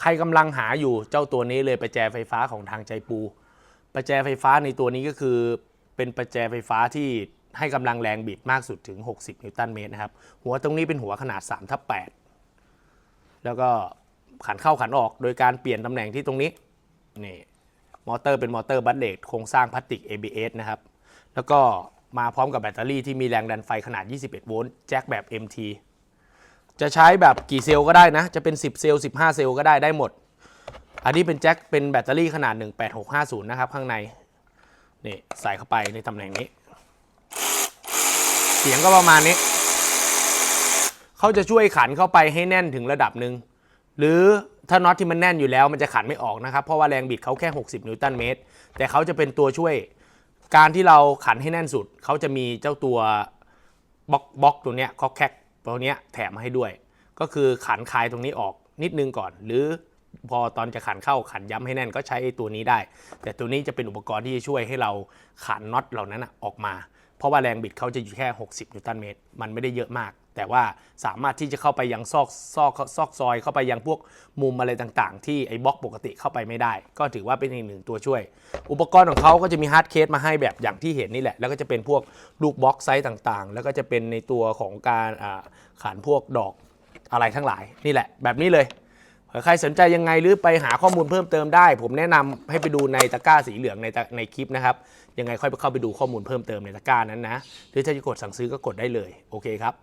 ใครกำลังหาอยู่เจ้าตัวนี้เลยประแจไฟฟ้าของทางใจปู ประแจไฟฟ้าในตัวนี้ก็คือ เป็นประแจไฟฟ้าที่ให้กำลังแรงบิดมากสุดถึง 60 นิวตันเมตรนะครับ หัวตรงนี้เป็นหัวขนาด3ทับ8แล้วก็ขันเข้าขันออกโดยการเปลี่ยนตำแหน่งที่ตรงนี้นี่มอเตอร์เป็นมอเตอร์บัตเลตโครงสร้างพลาสติก ABS นะครับแล้วก็มาพร้อมกับแบตเตอรี่ที่มีแรงดันไฟขนาด 21 โวลต์แจ็คแบบ MT จะใช้แบบกี่เซลล์ก็ได้นะ จะเป็น 10 เซลล์ 15 เซลล์ก็ได้ได้หมด อันนี้เป็นแจ็คเป็นแบตเตอรี่ขนาด 18650 นะครับข้างใน นี่ใส่เข้าไปในตำแหน่งนี้ เสียงก็ประมาณนี้ เขาจะช่วยขันเข้าไปให้แน่นถึงระดับหนึ่ง หรือถ้าน็อตที่มันแน่นอยู่แล้วมันจะขันไม่ออกนะครับ เพราะว่าแรงบิดเขาแค่ 60 นิวตันเมตร แต่เขาจะเป็นตัวช่วย การที่เราขันให้แน่นสุด เขาจะมีเจ้าตัวบล็อกบล็อกตัวเนี้ยคอกแคก ตัวนี้แถมมาให้ด้วย ก็คือขันคลายตรงนี้ออกนิดนึงก่อน หรือพอตอนจะขันเข้าขันย้ำให้แน่นก็ใช้ตัวนี้ได้ แต่ตัวนี้จะเป็นอุปกรณ์ที่จะช่วยให้เราขันน็อตเหล่านั้นออกมา เพราะว่าแรงบิดเขาจะอยู่แค่ 60 นิวตันเมตร มันไม่ได้เยอะมาก แต่ว่าสามารถที่จะเข้าไปยังซอกซอกซอกซอย เข้าไปยังพวกมุมอะไรต่างๆ ที่ไอ้บล็อกปกติเข้าไปไม่ได้ ก็ถือว่าเป็นอีกหนึ่งตัวช่วย อุปกรณ์ของเขาก็จะมีฮาร์ดเคสมาให้แบบอย่างที่เห็นนี่แหละ แล้วก็จะเป็นพวกลูกบล็อกไซส์ต่างๆ แล้วก็จะเป็นในตัวของการอ่าขันพวกดอกอะไรทั้งหลายนี่แหละ แบบนี้เลย ใครสนใจยังไงหรือไปหาข้อมูลเพิ่มเติมได้ ผมแนะนำให้ไปดูในตะกร้าสีเหลืองในในคลิปนะครับ ยังไงค่อยไปเข้าไปดูข้อมูลเพิ่มเติมในตะกร้านั้นนะหรือถ้าจะกดสั่งซื้อก็กดได้เลยโอเคครับ